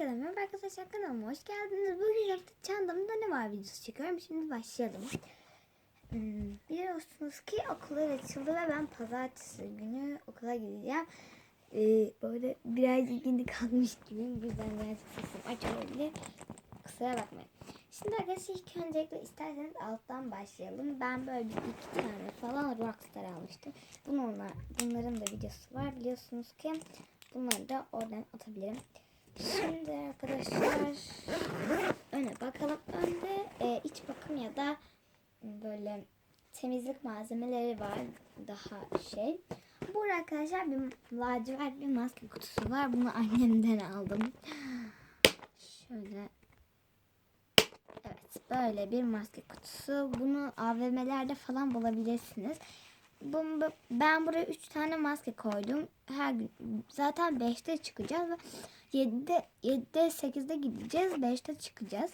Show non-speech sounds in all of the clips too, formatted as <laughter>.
Merhaba arkadaşlar kanalıma hoş geldiniz. Bugün yaptık çantamda ne var videosu çekiyorum. Şimdi başlayalım. Hmm, biliyorsunuz ki okullar açıldı ve ben pazartesi günü okula gideceğim. Ee, böyle birazcık yeni kalmış gibiyim. Bu yüzden birazcık sesim aç olabilir. Kusura bakmayın. Şimdi arkadaşlar ilk öncelikle isterseniz alttan başlayalım. Ben böyle bir iki tane falan Rockstar almıştım. Bununla, bunların da videosu var. Biliyorsunuz ki bunları da oradan atabilirim. Şimdi arkadaşlar öne bakalım. Önde e, iç bakım ya da böyle temizlik malzemeleri var. Daha şey. Burada arkadaşlar bir lacivert bir maske kutusu var. Bunu annemden aldım. Şöyle Evet böyle bir maske kutusu. Bunu AVM'lerde falan bulabilirsiniz. Ben buraya 3 tane maske koydum. Her gün zaten 5'te çıkacağız 7'de 7'de 8'de gideceğiz. 5'te çıkacağız.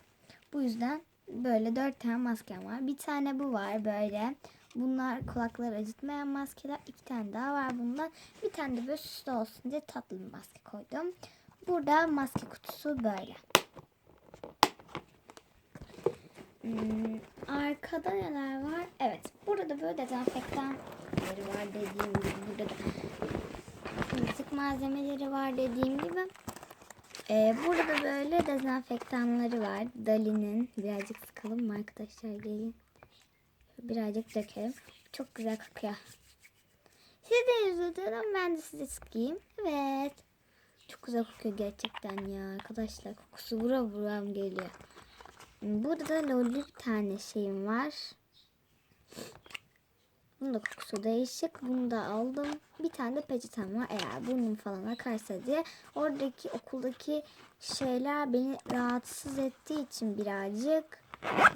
Bu yüzden böyle 4 tane maskem var. Bir tane bu var böyle. Bunlar kulakları acıtmayan maskeler. İki tane daha var bundan. Bir tane de böyle süslü olsun diye tatlı bir maske koydum. Burada maske kutusu böyle. Hmm, arkada neler var? Evet. Burada böyle dezenfektanları var dediğim gibi. Burada da malzemeleri var dediğim gibi. Ee, burada böyle dezenfektanları var. Dali'nin. Birazcık sıkalım mı arkadaşlar? Gelin. Birazcık dökelim. Çok güzel kokuyor. Siz de üzüldüm. Ben de size sıkayım. Evet. Çok güzel kokuyor gerçekten ya. Arkadaşlar kokusu vura vuram geliyor. Burada da lolli bir tane şeyim var. Bunun da kokusu değişik. Bunu da aldım. Bir tane de peçetem var. Eğer burnum falan akarsa diye. Oradaki okuldaki şeyler beni rahatsız ettiği için birazcık.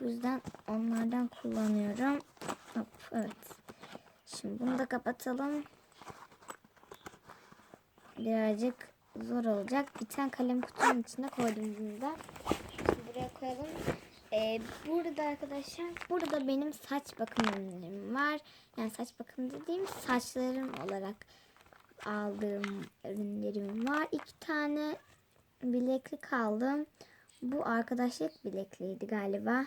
O yüzden onlardan kullanıyorum. Hop, evet. Şimdi bunu da kapatalım. Birazcık zor olacak. Bir tane kalem kutunun içine koydum bunu da. Şimdi buraya koyalım. Ee, burada arkadaşlar burada benim saç bakım ürünlerim var. Yani saç bakım dediğim saçlarım olarak aldığım ürünlerim var. İki tane bileklik aldım. Bu arkadaşlık bilekliğiydi galiba.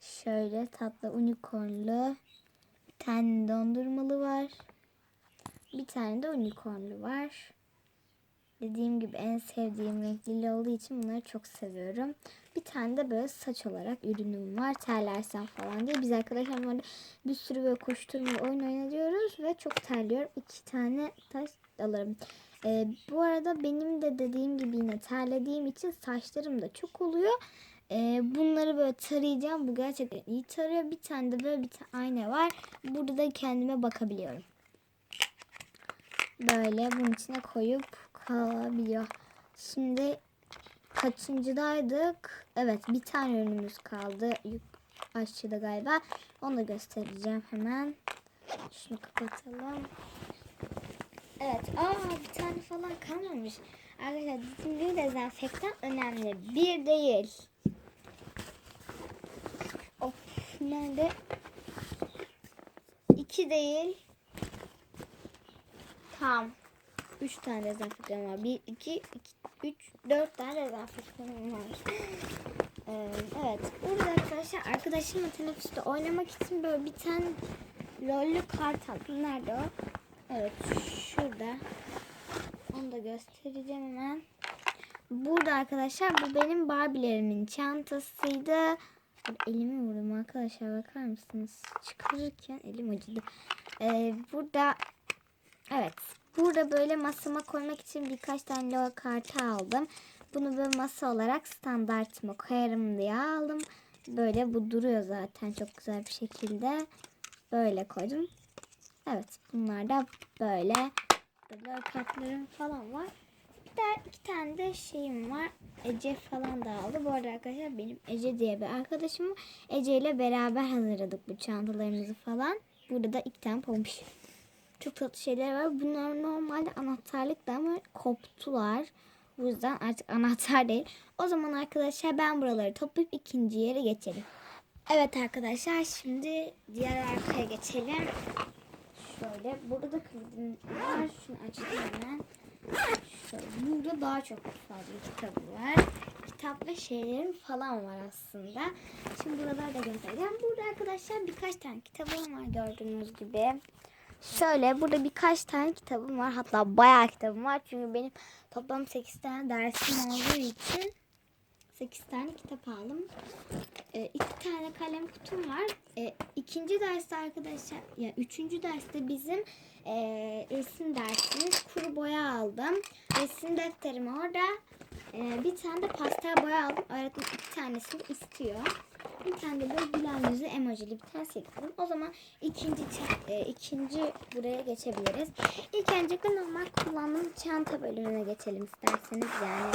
Şöyle tatlı unicornlu. Bir tane dondurmalı var. Bir tane de unicornlu var. Dediğim gibi en sevdiğim renk lila olduğu için bunları çok seviyorum. Bir tane de böyle saç olarak ürünüm var. Terlersen falan diye. Biz arkadaşlarımla bir sürü böyle koşturma oyun oynatıyoruz ve çok terliyorum. İki tane taş alırım. Ee, bu arada benim de dediğim gibi yine terlediğim için saçlarım da çok oluyor. Ee, bunları böyle tarayacağım. Bu gerçekten iyi tarıyor. Bir tane de böyle bir tane ayna var. Burada da kendime bakabiliyorum. Böyle bunun içine koyup kalabiliyor. Şimdi kaçıncıdaydık? Evet bir tane ürünümüz kaldı. Aşçıda galiba. Onu da göstereceğim hemen. Şunu kapatalım. Evet. Aa bir tane falan kalmamış. Arkadaşlar bizim gibi dezenfektan önemli. Bir değil. Of nerede? İki değil. Tamam. 3 tane dezenfektan var. 1, 2, 3, 4 tane dezenfektanım var. Ee, evet. Burada arkadaşlar arkadaşımla teneffüste oynamak için böyle bir tane lollü kart aldım. Nerede o? Evet şurada. Onu da göstereceğim hemen. Burada arkadaşlar bu benim Barbie'lerimin çantasıydı. Elimi vurdum arkadaşlar bakar mısınız? Çıkarırken elim acıdı. Ee, burada evet Burada böyle masama koymak için birkaç tane logo kartı aldım. Bunu böyle masa olarak standartıma koyarım diye aldım. Böyle bu duruyor zaten çok güzel bir şekilde. Böyle koydum. Evet bunlar da böyle. Böyle kartlarım falan var. Bir de iki tane de şeyim var. Ece falan da aldı. Bu arada arkadaşlar benim Ece diye bir arkadaşım. Ece ile beraber hazırladık bu çantalarımızı falan. Burada da iki tane pompiş çok tatlı şeyler var. Bunlar normalde anahtarlıktı ama koptular. Bu yüzden artık anahtar değil. O zaman arkadaşlar ben buraları toplayıp ikinci yere geçelim. Evet arkadaşlar şimdi diğer arkaya geçelim. Şöyle burada da kılıdım var. Şunu açayım hemen. Şöyle burada daha çok fazla kitabı var. Kitap ve şeylerim falan var aslında. Şimdi buraları da göstereceğim. Burada arkadaşlar birkaç tane kitabım var gördüğünüz gibi. Şöyle burada birkaç tane kitabım var. Hatta bayağı kitabım var. Çünkü benim toplam 8 tane dersim olduğu için 8 tane kitap aldım. E, iki tane kalem kutum var. E, ikinci derste arkadaşlar, ya üçüncü derste bizim e, resim dersimiz kuru boya aldım. Resim defterim orada. E, bir tane de pastel boya aldım. Öğretmen iki tanesini istiyor. Bir tane de böyle gülen yüzlü emojili bir tane sildim. O zaman ikinci e, ikinci buraya geçebiliriz. İlk öncelikle normal kullandığım çanta bölümüne geçelim isterseniz yani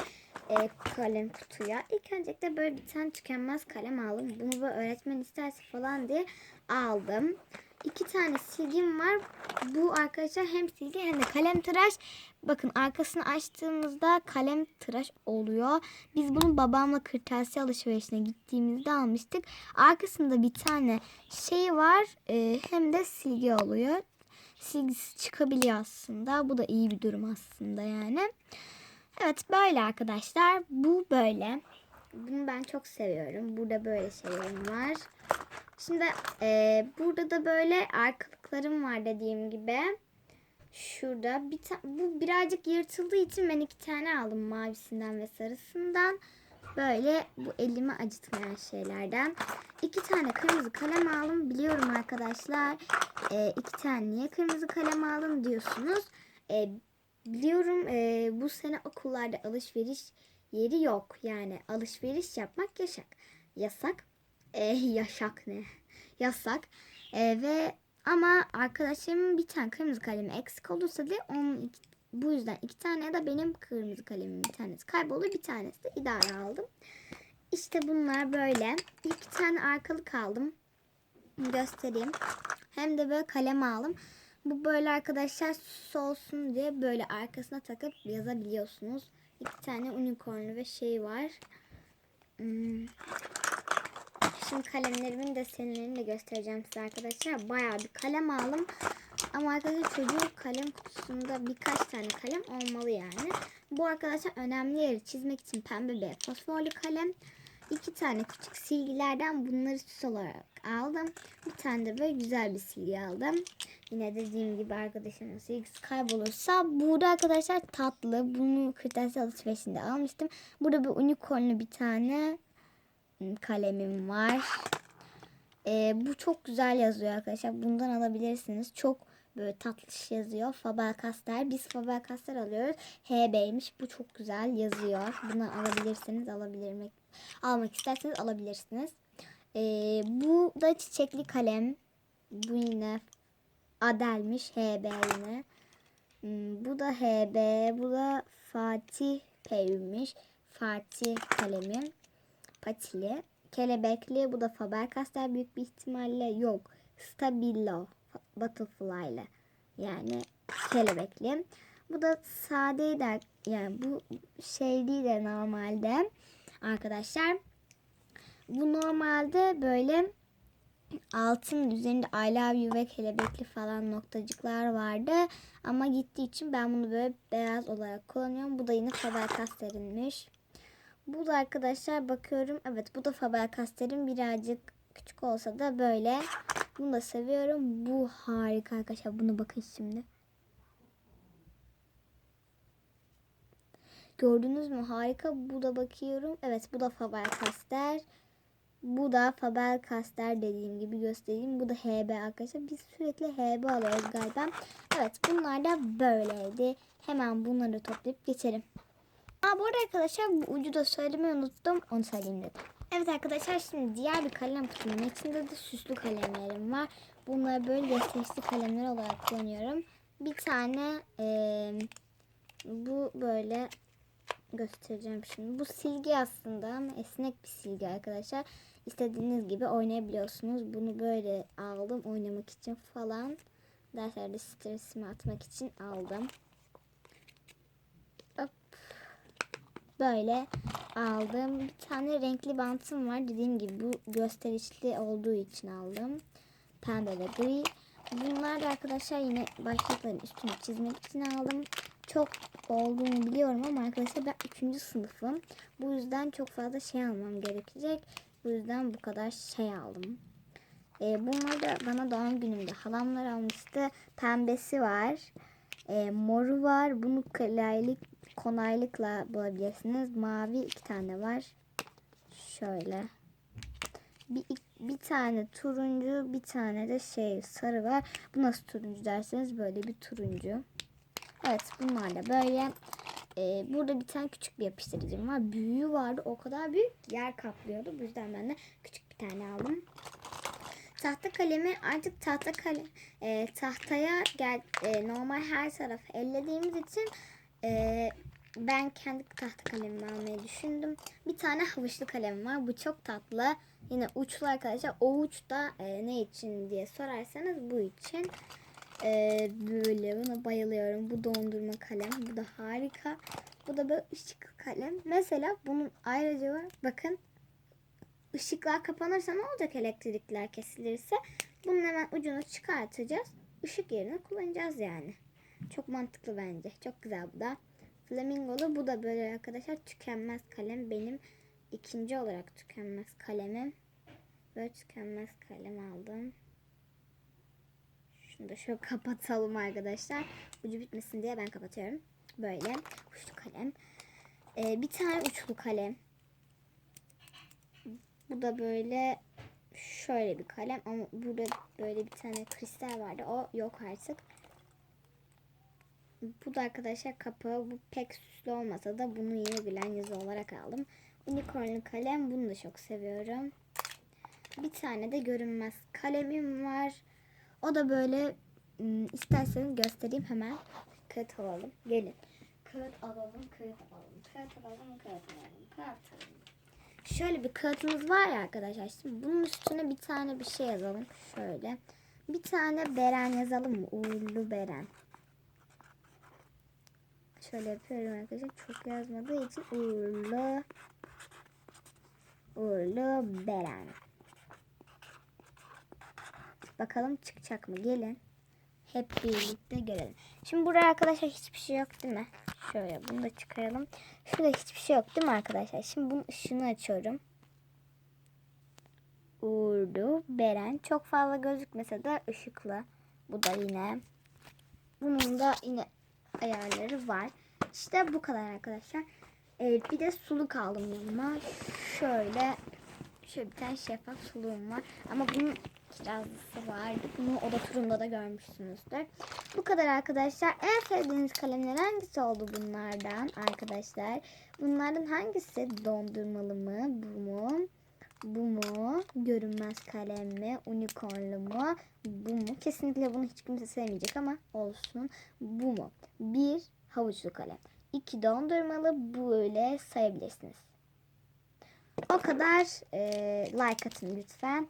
e, kalem kutuya. İlk öncelikle böyle bir tane tükenmez kalem aldım. Bunu böyle öğretmen isterse falan diye aldım. İki tane silgim var. Bu arkadaşlar hem silgi hem de kalem tıraş. Bakın arkasını açtığımızda kalem tıraş oluyor. Biz bunu babamla kırtasiye alışverişine gittiğimizde almıştık. Arkasında bir tane şey var. e, hem de silgi oluyor. Silgisi çıkabiliyor aslında. Bu da iyi bir durum aslında yani. Evet böyle arkadaşlar. Bu böyle. Bunu ben çok seviyorum. Burada böyle şeylerim var. Şimdi e, burada da böyle arkalıklarım var dediğim gibi. Şurada bir bu birazcık yırtıldığı için ben iki tane aldım mavisinden ve sarısından. Böyle bu elimi acıtmayan şeylerden. İki tane kırmızı kalem aldım. Biliyorum arkadaşlar. E, iki tane niye kırmızı kalem aldım diyorsunuz. E, biliyorum e, bu sene okullarda alışveriş yeri yok. Yani alışveriş yapmak yasak. Yasak. E, yaşak ne? Yasak. E, ve ama arkadaşlarımın bir tane kırmızı kalemi eksik olursa diye onun iki- bu yüzden iki tane da benim kırmızı kalemim bir tanesi kayboldu. Bir tanesi de idare aldım. İşte bunlar böyle. İki tane arkalık aldım. Göstereyim. Hem de böyle kalem aldım. Bu böyle arkadaşlar süs olsun diye böyle arkasına takıp yazabiliyorsunuz. İki tane unicornlu ve şey var. Hmm. Şimdi kalemlerimin desenlerini de göstereceğim size arkadaşlar. Bayağı bir kalem aldım. Ama arkadaşlar çocuğun kalem kutusunda birkaç tane kalem olmalı yani. Bu arkadaşlar önemli yeri çizmek için pembe bir fosforlu kalem. İki tane küçük silgilerden bunları süs olarak aldım. Bir tane de böyle güzel bir silgi aldım. Yine dediğim gibi arkadaşımın silgisi kaybolursa burada arkadaşlar tatlı. Bunu kırtasiye alışverişinde almıştım. Burada bir unicornlu bir tane kalemim var. Ee, bu çok güzel yazıyor arkadaşlar. Bundan alabilirsiniz. Çok böyle tatlış yazıyor. Faber-Castell. Biz Faber-Castell alıyoruz. HB'ymiş. Bu çok güzel yazıyor. Bunu alabilirsiniz. Alabilirmek, almak isterseniz alabilirsiniz. Ee, bu da çiçekli kalem. Bu yine Adel'miş. HB yine. Hmm, Bu da HB. Bu da Fatih Pey'miş. Fatih kalemim patili. Kelebekli bu da Faber-Castell büyük bir ihtimalle yok. Stabilo butterfly'lı yani kelebekli. Bu da sade de yani bu şey değil de normalde arkadaşlar. Bu normalde böyle altın üzerinde I love you ve kelebekli falan noktacıklar vardı. Ama gittiği için ben bunu böyle beyaz olarak kullanıyorum. Bu da yine Faber-Castell'inmiş. Bu da arkadaşlar bakıyorum. Evet bu da Faber-Castell'in birazcık küçük olsa da böyle. Bunu da seviyorum. Bu harika arkadaşlar. Bunu bakın şimdi. Gördünüz mü? Harika. Bu da bakıyorum. Evet bu da Faber-Castell. Bu da Faber-Castell dediğim gibi göstereyim. Bu da HB arkadaşlar. Biz sürekli HB alıyoruz galiba. Evet bunlar da böyleydi. Hemen bunları toplayıp geçelim. Aa, bu arada arkadaşlar bu ucu da söylemeyi unuttum. Onu söyleyeyim dedim. Evet arkadaşlar şimdi diğer bir kalem kutumun içinde de süslü kalemlerim var. Bunları böyle gösterişli kalemler olarak kullanıyorum. Bir tane eee, bu böyle göstereceğim şimdi. Bu silgi aslında ama esnek bir silgi arkadaşlar. İstediğiniz gibi oynayabiliyorsunuz. Bunu böyle aldım oynamak için falan. Derslerde stresimi atmak için aldım. Hop. Böyle aldım. Bir tane renkli bantım var. Dediğim gibi bu gösterişli olduğu için aldım. Pembe ve gri. Bunlar da arkadaşlar yine başlıkların üstüne çizmek için aldım. Çok olduğunu biliyorum ama arkadaşlar ben 3. sınıfım. Bu yüzden çok fazla şey almam gerekecek. Bu yüzden bu kadar şey aldım. E, bunları da bana doğum günümde halamlar almıştı. Pembesi var. E, moru var. Bunu kolaylık, kolaylıkla bulabilirsiniz. Mavi iki tane var. Şöyle. Bir, bir tane turuncu, bir tane de şey sarı var. Bu nasıl turuncu derseniz böyle bir turuncu. Evet bunlar da böyle. Ee, burada bir tane küçük bir yapıştırıcım var. Büyüğü vardı. O kadar büyük yer kaplıyordu. Bu yüzden ben de küçük bir tane aldım. Tahta kalemi artık tahta kalem e, tahtaya gel e, normal her tarafı ellediğimiz için e, ben kendi tahta kalemimi almayı düşündüm. Bir tane havuçlu kalem var. Bu çok tatlı. Yine uçlu arkadaşlar. O uç da e, ne için diye sorarsanız bu için. E, böyle buna bayılıyorum. Bu dondurma kalem. Bu da harika. Bu da böyle ışıklı kalem. Mesela bunun ayrıca var. Bakın ışıklar kapanırsa ne olacak elektrikler kesilirse? Bunun hemen ucunu çıkartacağız. Işık yerine kullanacağız yani. Çok mantıklı bence. Çok güzel bu da. Flamingolu bu da böyle arkadaşlar tükenmez kalem. Benim ikinci olarak tükenmez kalemim. Böyle tükenmez kalem aldım. Şunu da şöyle <laughs> kapatalım arkadaşlar. Ucu bitmesin diye ben kapatıyorum. Böyle uçlu kalem. Ee, bir tane uçlu kalem. Bu da böyle şöyle bir kalem ama burada böyle bir tane kristal vardı. O yok artık. Bu da arkadaşlar kapağı. Bu pek süslü olmasa da bunu yine gülen yazı olarak aldım. Unicornlu kalem. Bunu da çok seviyorum. Bir tane de görünmez kalemim var. O da böyle ım, isterseniz göstereyim hemen. Kağıt alalım. Gelin. Kağıt alalım, kağıt alalım. Kağıt alalım, kağıt alalım. Kağıt alalım. Şöyle bir kağıtımız var ya arkadaşlar. Şimdi bunun üstüne bir tane bir şey yazalım. Şöyle. Bir tane Beren yazalım mı? Uğurlu Beren. Şöyle yapıyorum arkadaşlar. Çok yazmadığı için uğurlu uğurlu Beren. Bakalım çıkacak mı? Gelin. Hep birlikte görelim. Şimdi buraya arkadaşlar hiçbir şey yok değil mi? Şöyle bunu da çıkaralım. Şurada hiçbir şey yok değil mi arkadaşlar? Şimdi bunun ışığını açıyorum. Uğurlu Beren. Çok fazla gözükmese de ışıklı. Bu da yine. Bunun da yine ayarları var. İşte bu kadar arkadaşlar. Ee, bir de suluk aldım yanıma. Şöyle şöyle bir tane şeffaf suluğum var. Ama bunun kirazlısı vardı. Bunu oda turunda da görmüşsünüzdür. Bu kadar arkadaşlar. En sevdiğiniz kalemler hangisi oldu bunlardan arkadaşlar? Bunlardan hangisi dondurmalı mı? Bu mu? Bu mu? Görünmez kalem mi? Unicornlu mu? Bu mu? Kesinlikle bunu hiç kimse sevmeyecek ama olsun. Bu mu? Bir havuçlu kalem. İki dondurmalı böyle sayabilirsiniz. O kadar e, like atın lütfen.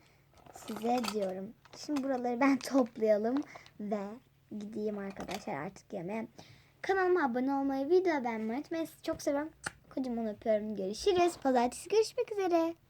Size diyorum. Şimdi buraları ben <laughs> toplayalım ve gideyim arkadaşlar artık yemeğe. Kanalıma abone olmayı, video beğenmeyi unutmayın. Sizi çok seviyorum. Kocaman öpüyorum. Görüşürüz. Pazartesi görüşmek üzere.